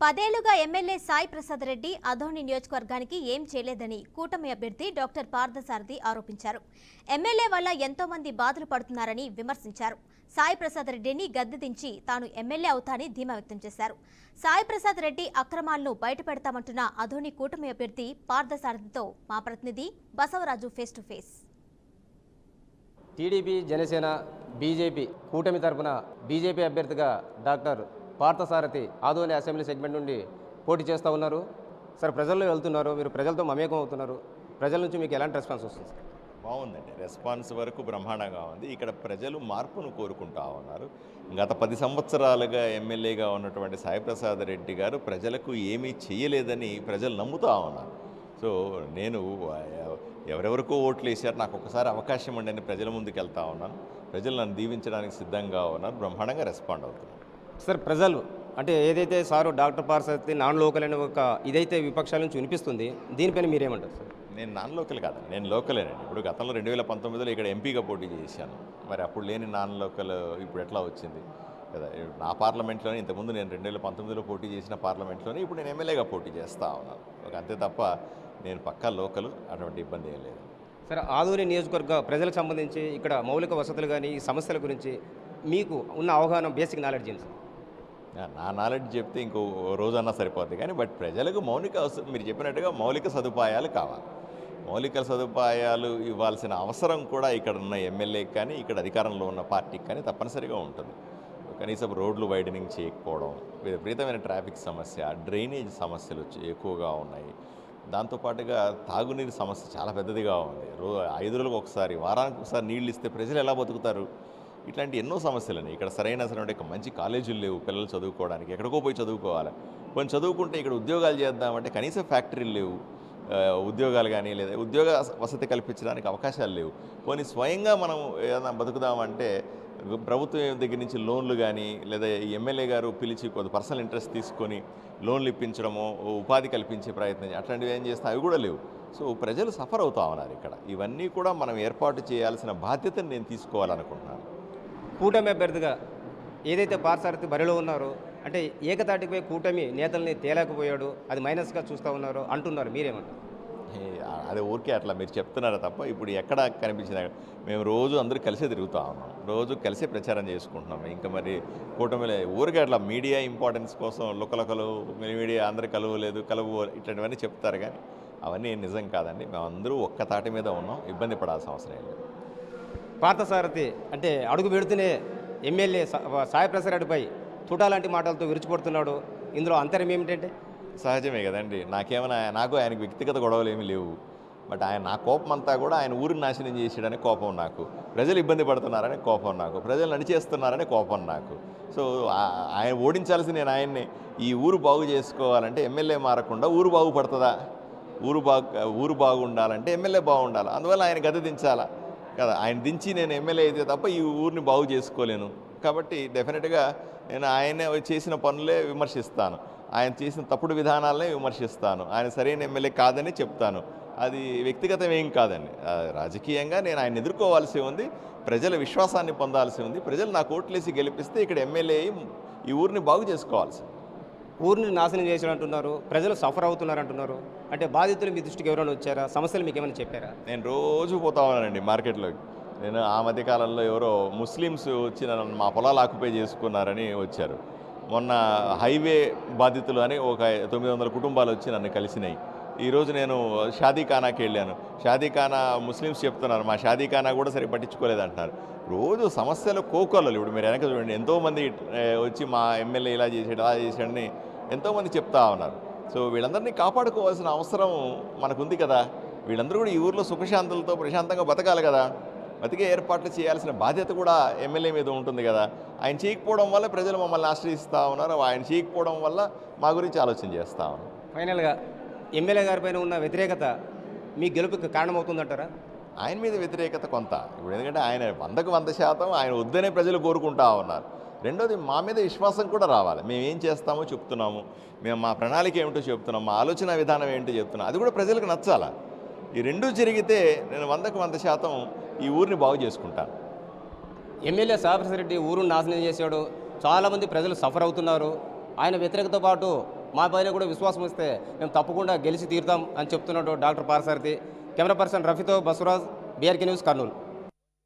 పదేళ్ళుగా MLA Sai Prasad Reddy Adoni నియోజకవర్గానికి ఏం చేయలేదని కూటమి అభ్యర్థి డాక్టర్ పార్థసారథి ఆరోపించారు. ఎమ్మెల్యే వల్ల ఎంతో మంది బాధలు పడుతున్నారని విమర్శించారు. సాయి ప్రసాద్ రెడ్డిని గద్దె దించి తాను ఎమ్మెల్యే అవుతానని ధీమా వ్యక్తం చేశారు. సాయి ప్రసాద్ రెడ్డి అక్రమాలను బయటపెడతామంటున్న అధోని కూటమి అభ్యర్థి పార్థసారథితో మా ప్రతినిధి Basavaraju face to face TDP Janasena BJP కూటమి తరఫున బీజేపీ అభ్యర్థిగా doctor Parthasarathi Adoni assembly segment నుండి పోటీ చేస్తూ ఉన్నారు. సార్ ప్రజల్లో వెళ్తున్నారు. మీరు ప్రజలతో మమేకం అవుతున్నారు. ప్రజల నుంచి మీకు ఎలాంటి రెస్పాన్స్ వస్తుంది సార్? బాగుందండి. రెస్పాన్స్ వరకు బ్రహ్మాండంగా ఉంది. ఇక్కడ ప్రజలు మార్పును కోరుకుంటా ఉన్నారు. గత పది సంవత్సరాలుగా ఎమ్మెల్యేగా ఉన్నటువంటి సాయిప్రసాద్ రెడ్డి గారు ప్రజలకు ఏమీ చేయలేదని ప్రజలు నమ్ముతూ ఉన్నారు. సో నేను ఎవరెవరికో ఓట్లు వేశారు నాకు ఒకసారి అవకాశం ఉండని ప్రజల ముందుకు వెళ్తా ఉన్నాను. ప్రజలు నన్ను దీవించడానికి సిద్ధంగా ఉన్నారు. బ్రహ్మాండంగా రెస్పాండ్ అవుతున్నారు. సార్ ప్రజలు అంటే ఏదైతే sir doctor Parthasarathi non local అనే ఒక ఇదైతే విపక్షాల నుంచి వినిపిస్తుంది దీనిపైన మీరేమంటారు సార్? నేను నాన్ లోకల్ కాదు నేను లోకలేనండి. ఇప్పుడు గతంలో రెండు వేల పంతొమ్మిదిలో ఇక్కడ ఎంపీగా పోటీ చేశాను. మరి అప్పుడు లేని నాన్ లోకల్ ఇప్పుడు ఎట్లా వచ్చింది? కదా నా పార్లమెంట్లోనే ఇంతకుముందు నేను రెండు వేల పంతొమ్మిదిలో పోటీ చేసిన పార్లమెంట్లోనే ఇప్పుడు నేను ఎమ్మెల్యేగా పోటీ చేస్తా ఉన్నాను. ఒక అంతే తప్ప నేను పక్కా లోకల్ అటువంటి ఇబ్బంది ఏం లేదు. సరే ఆదోని నియోజకవర్గ ప్రజలకు సంబంధించి ఇక్కడ మౌలిక వసతులు కానీ ఈ సమస్యల గురించి మీకు ఉన్న అవగాహన బేసిక్ నాలెడ్జ్ ఏంటి సార్? నా- నాలెడ్జ్ చెప్తే ఇంకో రోజన్నా సరిపోద్ది. కానీ బట్ ప్రజలకు మౌలిక అవసరం మీరు చెప్పినట్టుగా మౌలిక సదుపాయాలు కావాలి. మౌలిక సదుపాయాలు ఇవ్వాల్సిన అవసరం కూడా ఇక్కడ ఉన్న ఎమ్మెల్యేకి కానీ ఇక్కడ అధికారంలో ఉన్న పార్టీకి కానీ తప్పనిసరిగా ఉంటుంది. కనీసం రోడ్లు వైడనింగ్ చేయకపోవడం విపరీతమైన ట్రాఫిక్ సమస్య డ్రైనేజ్ సమస్యలు ఎక్కువగా ఉన్నాయి. దాంతోపాటుగా తాగునీరు సమస్య చాలా పెద్దదిగా ఉంది. రో ఐదు రోజులకు ఒకసారి వారానికి ఒకసారి నీళ్ళు ఇస్తే ప్రజలు ఎలా బతుకుతారు? ఇట్లాంటి ఎన్నో సమస్యలని ఇక్కడ సరైన సరైన మంచి కాలేజీలు లేవు పిల్లలు చదువుకోవడానికి ఎక్కడికో పోయి చదువుకోవాలి. కొంచెం చదువుకుంటే ఇక్కడ ఉద్యోగాలు చేద్దామంటే కనీసం ఫ్యాక్టరీలు లేవు. ఉద్యోగాలు కానీ లేదా ఉద్యోగ వసతి కల్పించడానికి అవకాశాలు లేవు. పోనీ స్వయంగా మనం ఏదైనా బతుకుదామంటే ప్రభుత్వం దగ్గర నుంచి లోన్లు కానీ లేదా ఎమ్మెల్యే గారు పిలిచి కొద్ది పర్సనల్ ఇంట్రెస్ట్ తీసుకొని లోన్లు ఇప్పించడము ఉపాధి కల్పించే ప్రయత్నం అట్లాంటివి ఏం చేస్తే అవి కూడా లేవు. సో ప్రజలు సఫర్ అవుతా ఉన్నారు ఇక్కడ. ఇవన్నీ కూడా మనం ఏర్పాటు చేయాల్సిన బాధ్యతను నేను తీసుకోవాలనుకుంటున్నాను. కూటమి అభ్యర్థిగా ఏదైతే పార్సారథి బరిలో ఉన్నారో అంటే ఏకతాటిపై కూటమి నేతల్ని తేలేకపోయాడు అది మైనస్గా చూస్తూ ఉన్నారో అంటున్నారు. మీరేమంటారు? అదే అది ఊరికే అట్లా మీరు చెప్తున్నారా తప్ప ఇప్పుడు ఎక్కడ కనిపించింది? మేము రోజు అందరూ కలిసే తిరుగుతూ ఉన్నాం. రోజు కలిసే ప్రచారం చేసుకుంటున్నాం. ఇంకా మరి కూటమిలో ఊరికే అట్లా మీడియా ఇంపార్టెన్స్ కోసం లుకలకలు మీడియా అందరు కలవలేదు కలువు ఇట్లాంటివన్నీ చెప్తారు కానీ అవన్నీ నిజం కాదండి. మేమందరూ ఒక్క తాటి మీద ఉన్నాం. ఇబ్బంది పడాల్సిన అవసరం లేదు. పార్థసారథి అంటే అడుగు పెడుతూనే ఎమ్మెల్యే సా- సాయిప్రసాద్ రెడ్డిపై తుటాలాంటి మాటలతో విరిచిపడుతున్నాడు. ఇందులో అంతరం ఏమిటంటే? సహజమే కదండి. నాకేమైనా నాకు ఆయనకు వ్యక్తిగత గొడవలు ఏమీ లేవు. బట్ ఆయన నా కోపం అంతా కూడా ఆయన ఊరిని నాశనం చేసాడని కోపం నాకు. ప్రజలు ఇబ్బంది పడుతున్నారని కోపం నాకు. ప్రజలు నడిచేస్తున్నారని కోపం నాకు. సో ఆయన ఓడించాల్సి నేను ఆయన్ని. ఈ ఊరు బాగు చేసుకోవాలంటే ఎమ్మెల్యే మారకుండా ఊరు బాగుపడుతుందా? ఊరు బాగు ఊరు బాగుండాలంటే ఎమ్మెల్యే బాగుండాలి? అందువల్ల ఆయన గది దించాలా? కదా ఆయన దించి నేను ఎమ్మెల్యే అయితే తప్ప ఈ ఊరిని బాగు చేసుకోలేను. కాబట్టి డెఫినెట్గా నేను ఆయన చేసిన పనులే విమర్శిస్తాను. ఆయన చేసిన తప్పుడు విధానాలనే విమర్శిస్తాను. ఆయన సరైన ఎమ్మెల్యే కాదని చెప్తాను. అది వ్యక్తిగతం ఏం కాదండి. రాజకీయంగా నేను ఆయన ఎదుర్కోవాల్సి ఉంది ప్రజల విశ్వాసాన్ని పొందాల్సి ఉంది ప్రజలు నాకు ఓట్లేసి గెలిపిస్తే ఇక్కడ ఎమ్మెల్యే ఈ ఊరిని బాగు చేసుకోవాల్సి ఊరిని నాశనం చేశాడు అంటున్నారు ప్రజలు సఫర్ అవుతున్నారు అంటున్నారు అంటే బాధితులు మీ దృష్టికి ఎవరైనా వచ్చారా? సమస్యలు మీకు ఏమైనా చెప్పారా? నేను రోజు పోతా ఉన్నానండి మార్కెట్లోకి. నేను ఆ మధ్యకాలంలో ఎవరో ముస్లిమ్స్ వచ్చి నన్ను మా పొలాలు ఆక్యుపై చేసుకున్నారని వచ్చారు. మొన్న హైవే బాధితులు అని ఒక తొమ్మిది వందల కుటుంబాలు వచ్చి నన్ను కలిసినాయి. ఈరోజు నేను షాదీఖానాకి వెళ్ళాను. షాదీఖానా ముస్లిమ్స్ చెప్తున్నారు మా షాదీఖానా కూడా సరి పట్టించుకోలేదంటున్నారు. రోజు సమస్యలు కోకొల్లలు. ఇప్పుడు మీరు వెనక చూడండి ఎంతోమంది వచ్చి మా ఎమ్మెల్యే ఇలా చేసాడు అలా చేశాడని ఎంతోమంది చెప్తా ఉన్నారు. సో వీళ్ళందరినీ కాపాడుకోవాల్సిన అవసరం మనకుంది కదా. వీళ్ళందరూ కూడా ఈ ఊర్లో సుఖశాంతులతో ప్రశాంతంగా బతకాలి కదా. బతికే ఏర్పాట్లు చేయాల్సిన బాధ్యత కూడా ఎమ్మెల్యే మీద ఉంటుంది కదా. ఆయన చేయకపోవడం వల్ల ప్రజలు మమ్మల్ని ఆశ్రయిస్తూ ఉన్నారు. ఆయన చేయకపోవడం వల్ల మా గురించి ఆలోచన చేస్తూ ఉన్నారు. ఫైనల్గా ఎమ్మెల్యే గారిపైన ఉన్న వ్యతిరేకత మీ గెలుపుకి కారణమవుతుందంటారా? ఆయన మీద వ్యతిరేకత కొంత. ఇప్పుడు ఎందుకంటే ఆయన వందకు వంద శాతం ఆయన వద్దనే ప్రజలు కోరుకుంటా ఉన్నారు. రెండోది మా మీద విశ్వాసం కూడా రావాలి. మేము ఏం చేస్తామో చెప్తున్నాము. మేము మా ప్రణాళిక ఏమిటో చెప్తున్నాం మా ఆలోచన విధానం ఏంటో చెప్తున్నాం అది కూడా ప్రజలకు నచ్చాలా? ఈ రెండూ జరిగితే నేను వందకు వంద శాతం ఈ ఊరిని బాగు చేసుకుంటాను ఎమ్మెల్యే సాయిప్రసాద్ రెడ్డి ఊరుని నాశనం చేశాడు. చాలామంది ప్రజలు సఫర్ అవుతున్నారు. ఆయన వ్యతిరేకతో పాటు మా పైన కూడా విశ్వాసం వస్తే మేము తప్పకుండా గెలిచి తీరుతాం అని చెప్తున్నాడు డాక్టర్ పారసారథి. కెమెరా పర్సన్ రఫీతో బసురాజ్ బీఆర్కే న్యూస్ కర్నూలు.